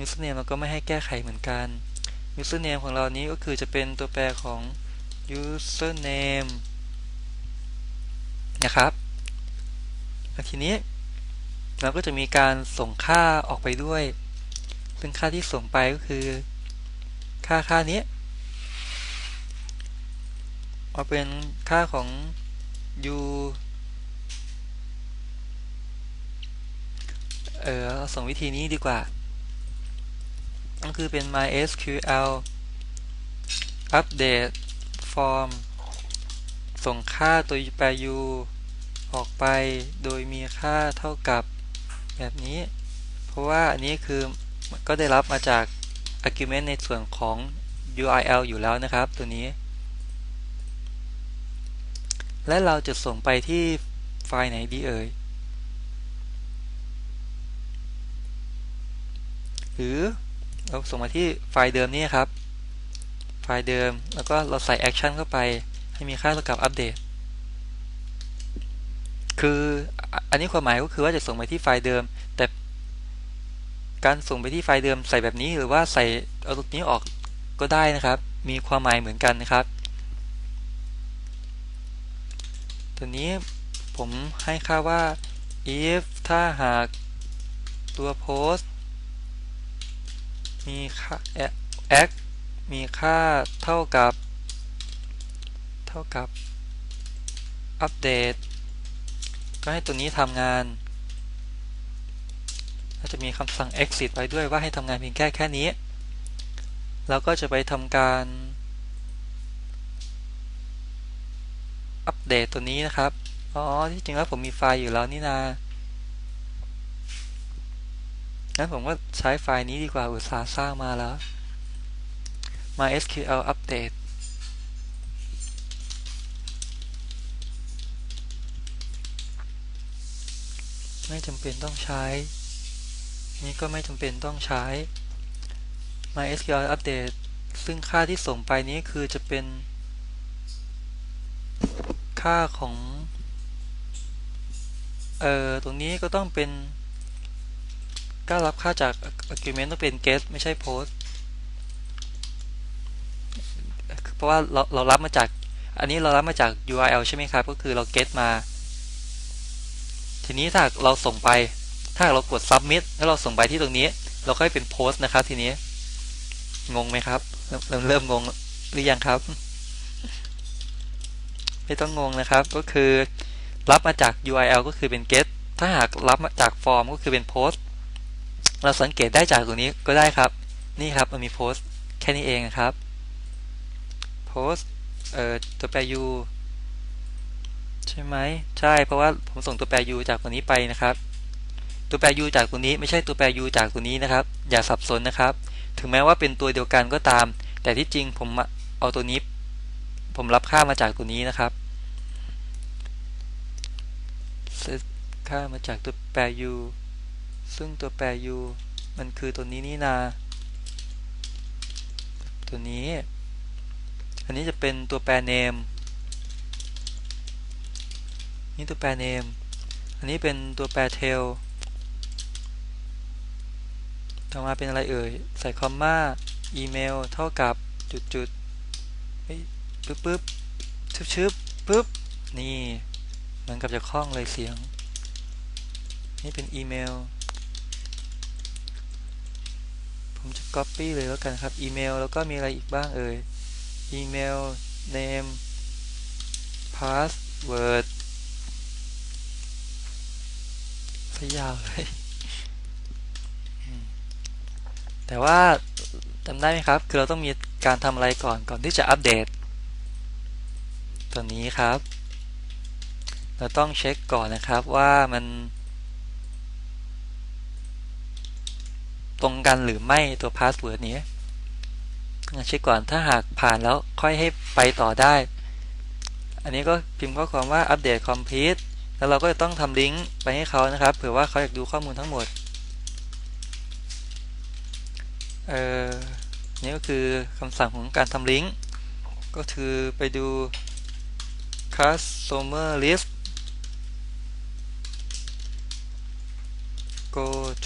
username เราก็ไม่ให้แก้ไขเหมือนกัน username ของเรานี้ก็คือจะเป็นตัวแปรของ username นะครับทีนี้เราก็จะมีการส่งค่าออกไปด้วย ซึ่งค่าที่ส่งไปก็คือ ค่าค่านี้เอาเป็นค่าของ u เออเราส่งวิธีนี้ดีกว่า ก็คือเป็น mysql update form ส่งค่าตัวแปร u ออกไปโดยมีค่าเท่ากับแบบนี้ เพราะว่าอันนี้คือก็ได้รับมาจาก argument ในส่วนของ URL อยู่แล้วนะครับตัวนี้ และเราจะส่งไปที่ไฟล์ไหนดีเอ่ย หรือ เราส่งมาที่ไฟล์เดิมนี่ครับ ไฟล์เดิม แล้วก็เราใส่แอคชั่นเข้าไป ให้มีค่าเท่ากับอัปเดต คืออันนี้ความหมายก็คือว่าจะส่งไปที่ไฟล์เดิม แต่การส่งไปที่ไฟล์เดิมใส่แบบนี้หรือว่าใส่เอาตรงนี้ออกก็ได้นะครับ มีความหมายเหมือนกันนะครับ ตัวนี้ผมให้ค่าว่า if ถ้าหากตัวโพสต์ มีค่า act มีค่าเท่ากับ เท่ากับ อัปเดต ก็ให้ตัวนี้ทำงานเราจะมีคำสั่ง exit ไว้ด้วยว่าให้ทำงานเพียงแค่แค่นี้ แล้วก็จะไปทำการ อัปเดตตัวนี้นะครับ อ๋อ ที่จริงแล้วผมมีไฟล์อยู่แล้วนี่นา งั้นผมก็ใช้ไฟล์นี้ดีกว่าอุตสาห์สร้างมาแล้ว MySQL update ไม่จำเป็นต้องใช้ นี่ก็ไม่จำเป็นต้องใช้ MySQL update ซึ่งค่าที่ส่งไปนี้คือจะเป็น ค่าของ เอ่อ ตรงนี้ก็ต้องเป็น ก็รับค่าจาก argument ต้องเป็น get ไม่ใช่ post เพราะว่าเราเรารับมาจาก อันนี้เรารับมาจาก URL ใช่ไหมครับ ก็คือเรา get มา ทีนี้ถ้าเราส่งไป ถ้าเรากด submit แล้วเราส่งไปที่ตรงนี้ เราค่อยเป็น post นะครับทีนี้ งงไหมครับ เริ่มเริ่มงงหรือยังครับ ไม่ต้องงงนะครับ ก็คือรับมาจาก URL ก็คือเป็น get ถ้าหากรับมาจาก form ก็คือเป็น post เราสังเกตได้จากตรงนี้ก็ได้ครับ นี่ครับมันมี post แค่นี้เองครับ post เอ่อตัวแปร u ใช่ไหมใช่เพราะว่าผมส่งตัวแปร u จากตัวนี้ไปนะครับ ตัวแปร u จากตัวนี้ไม่ใช่ตัวแปร u จากตัวนี้นะครับ อย่าสับสนนะครับ ถึงแม้ว่าเป็นตัวเดียวกันก็ตาม แต่ที่จริงผมเอาตัวนี้ ผมรับค่ามาจากตัวนี้นะครับค่ามาจากตัวแปร u ซึ่งตัวแปร u มันคือตัวนี้นี่นา ตัวนี้ อันนี้จะเป็นตัวแปร name นี่ตัวแปร name อันนี้เป็นตัวแปร tail ต่อมาเป็นอะไรเอ่ย ใส่คอมมาอีเมลเท่ากับจุดจุดปึ๊บปึ๊บชึบชึบปึ๊บ นี่ เหมือนกับจะคล้องเลยเสียง นี่เป็นอีเมล ผมจะ copy เลยแล้วกันครับอีเมลแล้วก็มีอะไรอีกบ้างเอ่ยอีเมล name password ซะยาวเลยแต่ว่าจำได้ไหมครับ คือเราต้องมีการทำอะไรก่อนก่อนที่จะอัปเดต ตัวนี้ครับ เราต้องเช็คก่อนนะครับว่ามัน ตรงกันหรือไม่ตัวพาสเวิร์ดนี้เช็คก่อนถ้าหากผ่านแล้วค่อยให้ไปต่อได้ อันนี้ก็พิมพ์ข้อความว่าอัปเดต complete แล้วเราก็จะต้องทำลิงก์ไปให้เขานะครับเผื่อว่าเขาอยากดูข้อมูลทั้งหมดเออนี่ก็คือคำสั่งของการทำลิงก์ก็คือไปดู customer list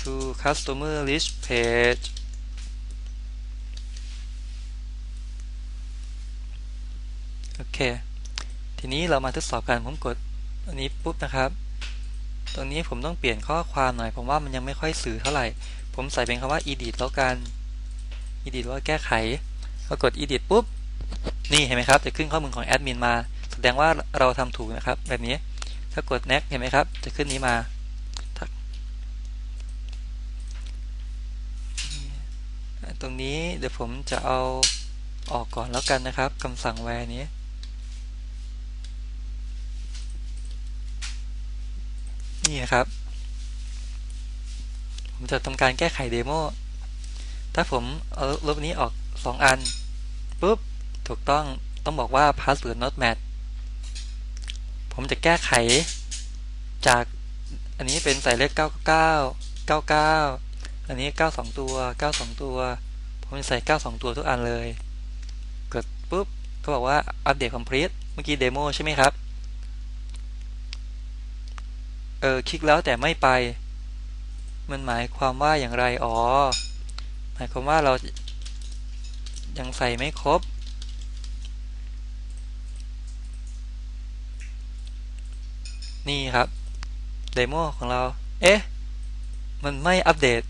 to customer list page โอเคทีนี้เรามาทดสอบกันผมกดอันนี้ปุ๊บนะครับ ตรงนี้ผมต้องเปลี่ยนข้อความหน่อย ผมว่ามันยังไม่ค่อยสื่อเท่าไหร่ ผมใส่เป็นคำว่า edit แล้วกัน edit ว่าแก้ไขพอกด edit ปุ๊บ นี่เห็นไหมครับ จะขึ้นข้อมูลของแอดมินมา แสดงว่าเราทำถูกนะครับ แบบนี้ ถ้ากด next เห็นไหมครับ จะขึ้นนี้มา ตรงนี้เดี๋ยวผมจะเอาออกก่อนแล้วกันนะครับคำสั่งแวร์นี้ นี่นะครับ ผมจะทำการแก้ไขเดโมถ้าผมเอาลบนี้ออก 2 อันปุ๊บถูกต้องต้องบอกว่า password not match ผมจะแก้ไขจากอันนี้เป็นใส่เลข99 99 อันนี้ 92 ตัว 92 ตัว ผมจะใส่92 ตัวทุกอันเลย กดปุ๊บเขาบอกว่าอัปเดต complete เมื่อกี้เดโมใช่ไหมครับ เออคลิกแล้วแต่ไม่ไป มันหมายความว่าอย่างไร อ๋อ หมายความว่าเรายังใส่ไม่ครบ นี่ครับเดโมของเรา เอ๊ะ มันไม่อัปเดต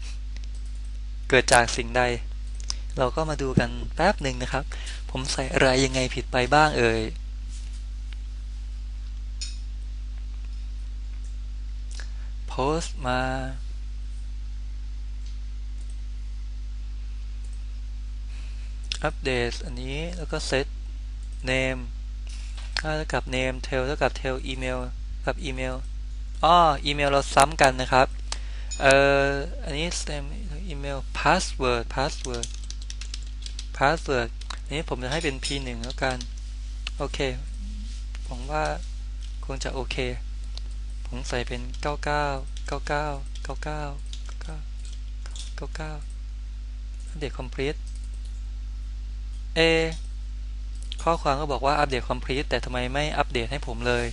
เกิดจากสิ่งใด เราก็มาดูกันแป๊บหนึ่งนะครับ ผมใส่อะไรยังไงผิดไปบ้างเอ่ยโพสต์มา อัปเดตอันนี้แล้วก็เซต name ค่าเท่ากับ name tel เท่ากับ tel email กับอีเมลอ๋ออีเมลเราซ้ำกันนะครับ เอ่อ อันนี้ stem อีเมล password password password อันนี้ผมจะให้เป็น p1 แล้วกัน โอเค ผมว่าคงจะโอเค ผมใส่เป็น 99 99 99 99 99อัปเดต complete เอข้อความก็บอกว่าอัปเดต complete แต่ทำไมไม่อัปเดตให้ผมเลย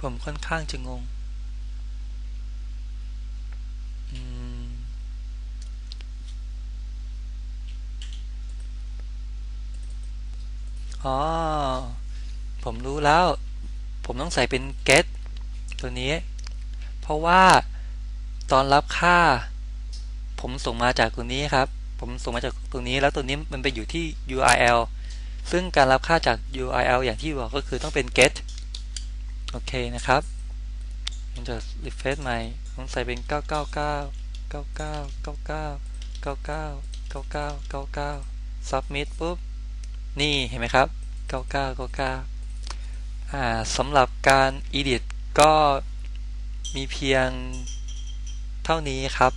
ผมค่อนข้างจะงงอ๋อ ผมรู้แล้ว ผมต้องใส่เป็น get ตัวนี้ เพราะว่าตอนรับค่า ผมส่งมาจากตัวนี้ครับ ผมส่งมาจากตรงนี้แล้วตัวนี้มันไปอยู่ที่ URL ซึ่งการรับค่าจาก URL อย่างที่บอกก็คือต้องเป็น get โอเคนะครับผมจะ refresh ใหม่ผมใส่เป็น 999 99 99 99 99 99 submit ปุ๊บ นี่เห็นไหมครับ 99 99อ่าสำหรับการ edit ก็มีเพียงเท่านี้ครับ